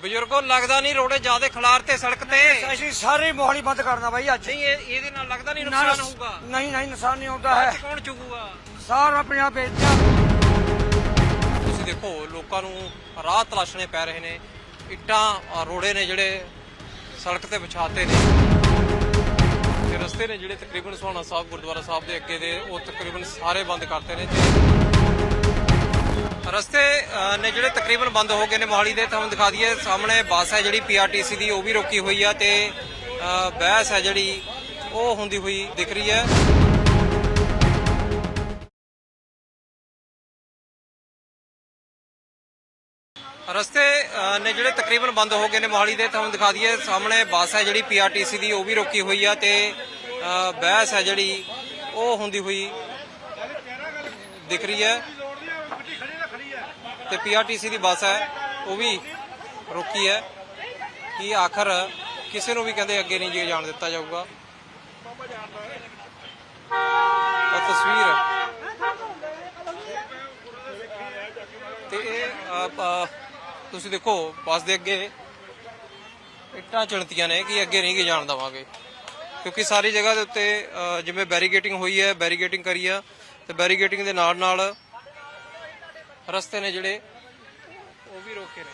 ਬਜ਼ੁਰਗੋ ਲੱਗਦਾ ਨਹੀਂ ਰੋੜੇ ਜਿਆਦੇ ਖਲਾਰ ਤੇ ਸੜਕ ਤੇ। ਅਸੀਂ ਸਾਰੇ ਮੋਹਾਲੀ ਬੰਦ ਕਰਨਾ ਬਾਈ ਅੱਜ। ਨਹੀਂ ਇਹ ਇਹਦੇ ਨਾਲ ਲੱਗਦਾ ਨਹੀਂ ਨੁਕਸਾਨ ਹੋਊਗਾ? ਨਹੀਂ ਨਹੀਂ ਨੁਕਸਾਨ ਨਹੀਂ ਹੁੰਦਾ ਹੈ। ਕੌਣ ਚੁਗੂਗਾ? ਸਾਰਾ ਪੰਜਾਬ ਵੇਚਦਾ ਤੁਸੀਂ ਦੇਖੋ ਲੋਕਾਂ ਨੂੰ ਰਾਹ ਤਲਾਸ਼ਣੇ ਪੈ ਰਹੇ ਨੇ। ਇੱਟਾਂ ਅ, ਰੋੜੇ ਨੇ ਜਿਹੜੇ ਸੜਕ ਤੇ ਵਿਛਾਤੇ ਨੇ। ਤੇ ਰਸਤੇ ਨੇ ਜਿਹੜੇ ਤਕਰੀਬਨ ਸੁਹਾਣਾ ਸਾਹਿਬ ਗੁਰਦੁਆਰਾ ਸਾਹਿਬ ਦੇ ਅੱਗੇ ਦੇ ਉਹ ਤਕਰੀਬਨ ਸਾਰੇ ਬੰਦ ਕਰਤੇ ਨੇ। ਤੇ ਰਸਤੇ ਨੇ ਜਿਹੜੇ ਤਕਰੀਬਨ ਬੰਦ ਹੋ ਗਏ ਨੇ ਮੋਹਾਲੀ ਦੇ ਤੁਹਾਨੂੰ ਦਿਖਾ ਦਈਏ, ਸਾਹਮਣੇ ਬੱਸ ਹੈ ਜਿਹੜੀ ਪੀਆਰਟੀਸੀ ਦੀ, ਉਹ ਵੀ ਰੋਕੀ ਹੋਈ ਆ ਤੇ ਬਹਿਸ ਹੈ ਜਿਹੜੀ ਉਹ ਹੁੰਦੀ ਹੋਈ ਦਿਖ ਰਹੀ ਹੈ। ਰਸਤੇ ਨੇ ਜਿਹੜੇ ਤਕਰੀਬਨ ਬੰਦ ਹੋ ਗਏ ਨੇ ਮੋਹਾਲੀ ਦੇ ਤੁਹਾਨੂੰ ਦਿਖਾ ਦਈਏ, ਸਾਹਮਣੇ ਬੱਸ ਹੈ ਜਿਹੜੀ ਪੀਆਰਟੀਸੀ ਦੀ, ਉਹ ਵੀ ਰੋਕੀ ਹੋਈ ਆ ਤੇ ਬਹਿਸ ਹੈ ਜਿਹੜੀ ਉਹ ਹੁੰਦੀ ਹੋਈ ਦਿਖ ਰਹੀ ਹੈ। ਤੇ ਪੀਆਰਟੀਸੀ ਦੀ ਬੱਸ ਹੈ, ਉਹ ਵੀ ਰੋਕੀ ਹੈ। ਕਿ ਆਖਰ ਕਿਸੇ ਨੂੰ ਵੀ ਕਹਿੰਦੇ ਅੱਗੇ ਨਹੀਂ ਜੇ ਜਾਣ ਦਿੱਤਾ ਜਾਊਗਾ। ਇਹ ਤਸਵੀਰ ਹੈ। ਤੇ ਇਹ ਤੁਸੀਂ ਦੇਖੋ, ਬੱਸ ਦੇ ਅੱਗੇ ਇੱਟਾਂ ਚਿਣਤੀਆਂ ਨੇ ਕਿ ਅੱਗੇ ਨਹੀਂ ਗੇ ਜਾਣ ਦੇਵਾਂਗੇ। ਕਿਉਂਕਿ ਸਾਰੀ ਜਗ੍ਹਾ ਦੇ ਉੱਤੇ ਜਿਵੇਂ ਬੈਰੀਗੇਟਿੰਗ ਹੋਈ ਹੈ ਬੈਰੀਗੇਟਿੰਗ ਕਰੀ ਆ, ਤੇ ਬੈਰੀਗੇਟਿੰਗ ਦੇ ਨਾਲ ਨਾਲ ਰਸਤੇ ਨੇ ਜਿਹੜੇ, ਉਹ ਵੀ ਰੋਕੇ ਨੇ।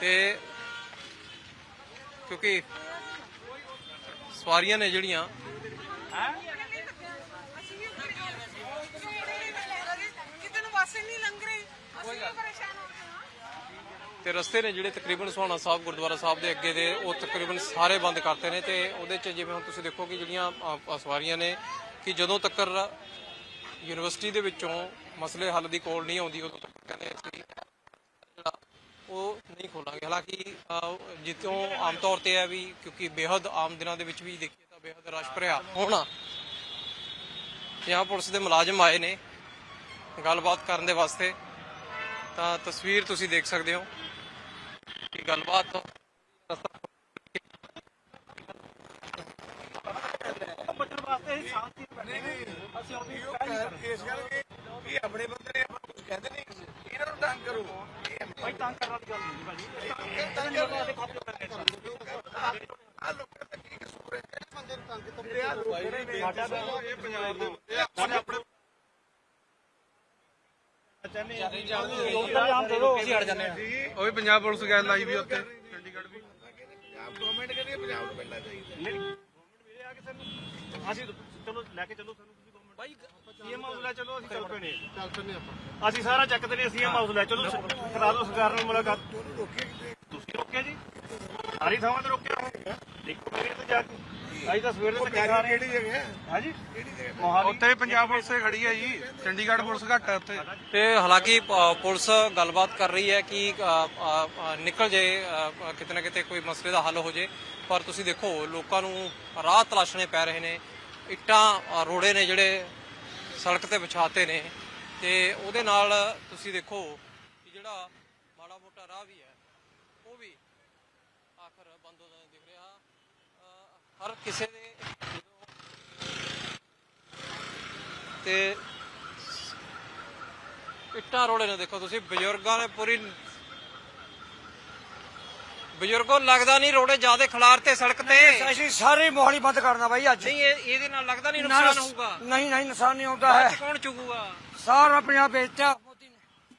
ਤੇ ਕਿਉਂਕਿ ਸਵਾਰੀਆਂ ਨੇ ਜਿਹੜੀਆਂ, ਤੇ ਰਸਤੇ ਨੇ ਜਿਹੜੇ ਤਕਰੀਬਨ ਸੁਹਾਣਾ ਸਾਹਿਬ, ਗੁਰਦੁਆਰਾ ਸਾਹਿਬ ਦੇ ਅੱਗੇ ਦੇ, ਉਹ ਤਕਰੀਬਨ ਸਾਰੇ ਬੰਦ ਕਰਤੇ ਨੇ ਤੇ ਉਹਦੇ ਚ ਜਿਵੇਂ ਹੁਣ ਤੁਸੀਂ ਦੇਖੋ ਕਿ ਜਿਹੜੀਆਂ ਸਵਾਰੀਆਂ ਨੇ, ਕਿ ਜਦੋਂ ਤੱਕ ਯੂਨੀਵਰਸਿਟੀ ਦੇ ਵਿੱਚੋਂ ਮਸਲੇ ਹੱਲ ਦੀ ਕੋਲ ਨਹੀਂ ਆਉਂਦੀ, ਉਦੋਂ ਤੱਕ ਕਹਿੰਦੇ ਅਸੀਂ ਉਹ ਨਹੀਂ ਖੋਲਾਂਗੇ। ਹਾਲਾਂਕਿ ਜਿੱਤੋਂ ਆਮ ਤੌਰ ਤੇ ਹੈ ਵੀ ਕਿਉਂਕਿ ਬੇਹੱਦ ਆਮ ਦਿਨਾਂ ਦੇ ਵਿੱਚ ਵੀ ਦੇਖੀਏ ਤਾਂ ਬੇਹੱਦ ਰਸ਼ ਭਰਿਆ ਹੁਣ। ਪੰਜਾਬ ਪੁਲਿਸ ਦੇ ਮੁਲਾਜ਼ਮ ਆਏ ਨੇ ਗੱਲਬਾਤ ਕਰਨ ਦੇ ਵਾਸਤੇ। ਤਾਂ ਤਸਵੀਰ ਤੁਸੀਂ ਦੇਖ ਸਕਦੇ ਹੋ ਕਿ ਗੱਲਬਾਤ ਇਸ ਕਰਕੇ ਇਹ ਆਪਣੇ ਬੰਦੇ ਨੇ ਆਪਾਂ ਕੁਝ ਕਹਿੰਦੇ ਨਹੀਂ ਇਹਨਾਂ ਨੂੰ ਤੰਗ ਕਰੋ। ਭਾਈ ਤੰਗ ਕਰਨ ਵਾਲੀ ਗੱਲ ਨਹੀਂ ਭਾਜੀ। ਆ। ਲੋਕਾਂ ਦਾ ਕੀ ਕਸੂਰ ਹੈ? ਕਿਹੜੇ ਬੰਦੇ ਨੂੰ ਤੰਗ ਕਰਦੇ ਆ ਲੋਕ ਨੇ ਸਾਡਾ ਇਹ ਪੰਜਾਬ ਦੇ ਇਹ ਆਪਣੇ ਆਪਣੇ ਉਹ ਵੀ ਪੰਜਾਬ ਪੁਲਿਸ ਗੱਲ ਆਈ ਵੀ ਉੱਥੇ ਚੰਡੀਗੜ੍ਹ ਵੀ। ਪੰਜਾਬ ਗਵਰਨਮੈਂਟ ਕਹਿੰਦੀ ਪੰਜਾਬ ਨੂੰ ਮਿਲਣਾ ਚਾਹੀਦਾ। ਅਸੀਂ ਚਲੋ ਲੈ ਕੇ ਚੱਲੋ ਸਾਨੂੰ। ਤੁਸੀਂ ਗਵਰਨਮੈਂਟ ਭਾਈ ਸੀਐਮ ਹਾਊਸ ਲੈ ਚਲੋ ਅਸੀਂ ਚੱਲ ਪਏ ਨੇ ਚੱਲ ਪਏ ਆਪਾਂ। ਅਸੀਂ ਸਾਰਾ ਚੱਕਦੇ ਨੇ ਸੀਐਮ ਹਾਊਸ ਲੈ ਚਲੋ ਕਰਾ ਲਓ ਸਰਕਾਰ ਨਾਲ ਮੁਲਾਕਾਤ। ਤੁਸੀਂ ਰੋਕਿਆ ਜੀ। ਸਾਰੀ ਥਾਵਾਂ ਤੇ ਰੋਕਿਆ ਦੇਖੋ ਮੇਰੇ ਤੇ ਜਾ ਕੇ। ਅਸੀਂ ਤਾਂ ਸਵੇਰ ਦੇ ਤੱਕ ਖਾ ਰਹੇ ਕਿਹੜੀ ਜਗ੍ਹਾ ਹੈ? ਹਾਂ ਜੀ। ਮੋਹਾਲੀ। ਉੱਥੇ ਪੰਜਾਬ ਪੁਲਿਸ ਖੜੀ ਹੈ ਜੀ। ਚੰਡੀਗੜ੍ਹ ਪੁਲਿਸ ਘੱਟ ਹੈ ਉੱਥੇ। ਤੇ ਹਾਲਾਂਕਿ ਪੁਲਿਸ ਗੱਲਬਾਤ ਕਰ ਰਹੀ ਹੈ ਕਿ ਨਿਕਲ ਜੇ ਕਿਤੇ ਨਾ ਕਿਤੇ ਕੋਈ ਮਸਲੇ ਦਾ ਹੱਲ ਹੋ ਜੇ। ਪਰ ਤੁਸੀਂ ਦੇਖੋ ਲੋਕਾਂ ਨੂੰ ਰਾਹ ਤਲਾਸ਼ਣੇ ਪੈ ਰਹੇ ਨੇ। ਇੱਟਾਂ ਰੋੜੇ ਨੇ ਜਿਹੜੇ ਸੜਕ ਤੇ ਵਿਛਾਤੇ ਨੇ। ਤੇ ਉਹਦੇ ਨਾਲ ਤੁਸੀਂ ਦੇਖੋ ਕਿ ਜਿਹੜਾ ਮਾੜਾ ਮੋਟਾ ਰਾਹ ਵੀ ਹੈ, ਉਹ ਵੀ ਆਖਰ ਬੰਦ ਹੋ ਜਾਂਦਾ ਦਿਖ ਰਿਹਾ। ਹਰ ਕਿਸੇ ਦੇ ਤੇ ਇੱਟਾਂ, ਰੋੜੇ ਨੇ ਦੇਖੋ ਤੁਸੀਂ, ਬਜ਼ੁਰਗਾਂ ਨੇ ਪੂਰੀ ਬਜ਼ੁਰਗੋ ਲੱਗਦਾ ਨਹੀਂ ਰੋੜੇ ਜਿਆਦੇ ਖਲਾਰ ਤੇ ਸੜਕ ਤੇ। ਅਸੀਂ ਸਾਰੇ ਮੋਹਾਲੀ ਬੰਦ ਕਰਨਾ ਬਾਈ ਅੱਜ। ਨਹੀਂ ਇਹ ਇਹਦੇ ਨਾਲ ਲੱਗਦਾ ਨਹੀਂ ਨੁਕਸਾਨ ਹੋਊਗਾ। ਨਹੀਂ ਨਹੀਂ ਨੁਕਸਾਨ ਨਹੀਂ ਹੁੰਦਾ ਬਾਅਦ ਚ ਹੈ ਕੌਣ ਚੁਗੂਗਾ? ਸਾਰਾ ਪੰਜਾਬ ਵੇਚਦਾ ਮੋਦੀ ਨੇ।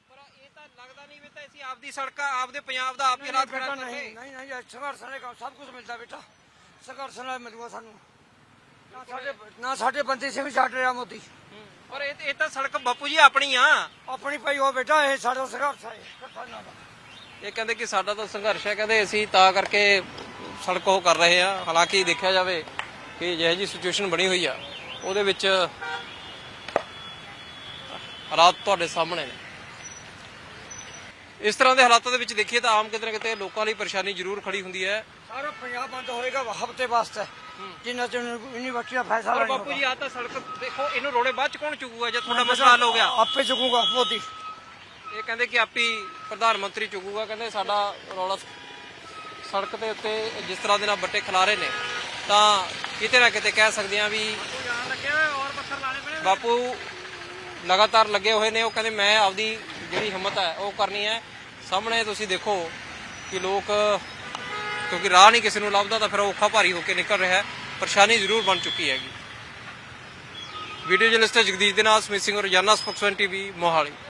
ਪਰ ਇਹ ਤਾਂ ਲੱਗਦਾ ਨਹੀਂ ਵੀ ਤਾਂ ਅਸੀਂ ਆਪਦੀ ਸੜਕਾਂ ਆਪਦੇ ਪੰਜਾਬ ਦਾ ਆਪ ਹੀ ਰਾਤ ਬੇਟਾ ਖੜਾ ਨਹੀਂ ਨਹੀਂ ਨਹੀਂ ਇਹ ਸੰਘਰਸ਼ ਨਾਲ ਕੰਮ ਸਭ ਕੁਝ ਮਿਲਦਾ ਬੇਟਾ। ਸੰਘਰਸ਼ ਨਾਲ ਮਿਲੂਗਾ ਸਾਨੂੰ। ਨਾ ਸਾਡੇ ਨਾ ਸਾਡੇ ਬੰਦੇ ਸਿੰਘ ਛੱਡ ਰਿਹਾ ਮੋਦੀ। ਪਰ ਇਹ ਇਹ ਤਾਂ ਸੜਕ ਬਾਪੂ ਜੀ ਆਪਣੀ ਆ। ਆਪਣੀ ਭਾਈ ਉਹ ਬੇਟਾ ਇਹ ਸਾਡਾ ਸੰਘਰਸ਼ ਹੈ। ਕਿਸਾਨਾਂ ਦਾ ਇਹ ਕਹਿੰਦੇ ਕਿ ਸਾਡਾ ਤਾਂ ਸੰਘਰਸ਼ ਹੈ ਕਹਿੰਦੇ ਅਸੀਂ ਤਾਂ ਕਰਕੇ ਸੜਕ ਉਹ ਕਰ ਰਹੇ ਆ ਹਾਲਾਂਕਿ ਦੇਖਿਆ ਜਾਵੇ ਕਿ ਜਿਹੋ ਜੀ ਸਿਚੁਏਸ਼ਨ ਬਣੀ ਹੋਈ ਆ ਉਹਦੇ ਵਿੱਚ ਹਾਲਾਤ ਤੁਹਾਡੇ ਸਾਹਮਣੇ ਨੇ। ਇਸ ਤਰ੍ਹਾਂ ਦੇ ਹਾਲਾਤਾਂ ਦੇ ਵਿੱਚ ਦੇਖੀਏ ਤਾਂ ਆਮ ਕਿਤੇ ਨਾ ਕਿਤੇ ਲੋਕਾਂ ਲਈ ਪਰੇਸ਼ਾਨੀ ਜ਼ਰੂਰ ਖੜੀ ਹੁੰਦੀ ਹੈ। ਸਾਰਾ ਪੰਜਾਬ ਬੰਦ ਹੋਏਗਾ ਹਫ਼ਤੇ ਵਾਸਤੇ। ਜਿੰਨਾ ਚਿਰ ਯੂਨੀਵਰਸਿਟੀ ਦਾ ਫੈਸਲਾ ਨਹੀਂ ਬਾਪੂ ਜੀ ਆ ਤਾਂ ਸੜਕ ਦੇਖੋ ਇਹਨੂੰ ਰੋੜੇ ਬਾਅਦ ਚ ਕੌਣ ਚੁਗੂਗਾ ਜਦ ਤੁਹਾਡਾ ਮਸਲਾ ਹੱਲ ਹੋ ਗਿਆ? ਆਪੇ ਚੁਕੂਗਾ ਮੋਦੀ। ਕਹਿੰਦੇ ਕਿ ਆਪੀ ਪ੍ਰਧਾਨ ਮੰਤਰੀ ਚੁਗੂਗਾ ਕਹਿੰਦੇ ਸਾਡਾ ਰੌਲਾ ਸੜਕ ਦੇ ਉੱਤੇ ਜਿਸ ਤਰ੍ਹਾਂ ਦੇ ਨਾਲ ਬੱਟੇ ਖਿਲਾਰੇ ਨੇ, ਤਾਂ ਕਿਤੇ ਨਾ ਕਿਤੇ ਕਹਿ ਸਕਦੇ ਆ ਵੀ ਬਾਪੂ ਲਗਾਤਾਰ ਲੱਗੇ ਹੋਏ ਨੇ, ਉਹ ਕਹਿੰਦੇ ਮੈਂ ਆਪਦੀ ਜਿਹੜੀ ਹਿੰਮਤ ਹੈ, ਉਹ ਕਰਨੀ ਹੈ। ਸਾਹਮਣੇ ਤੁਸੀਂ ਦੇਖੋ ਕਿ ਲੋਕ, ਕਿਉਂਕਿ ਰਾਹ ਨਹੀਂ ਕਿਸੇ ਨੂੰ ਲੱਭਦਾ, ਤਾਂ ਫਿਰ ਔਖਾ ਭਾਰੀ ਹੋ ਕੇ ਨਿਕਲ ਰਿਹਾ ਹੈ। ਪਰੇਸ਼ਾਨੀ ਜ਼ਰੂਰ ਬਣ ਚੁੱਕੀ ਹੈਗੀ। ਵੀਡੀਓ ਜਰਨਲਿਸਟ ਜਗਦੀਸ਼ ਦੇ ਨਾਲ ਸਮਿਤ ਸਿੰਘ ਰੋਜ਼ਾਨਾ ਸਪੋਕਸਮੈਨ ਟੀਵੀ, ਮੋਹਾਲੀ।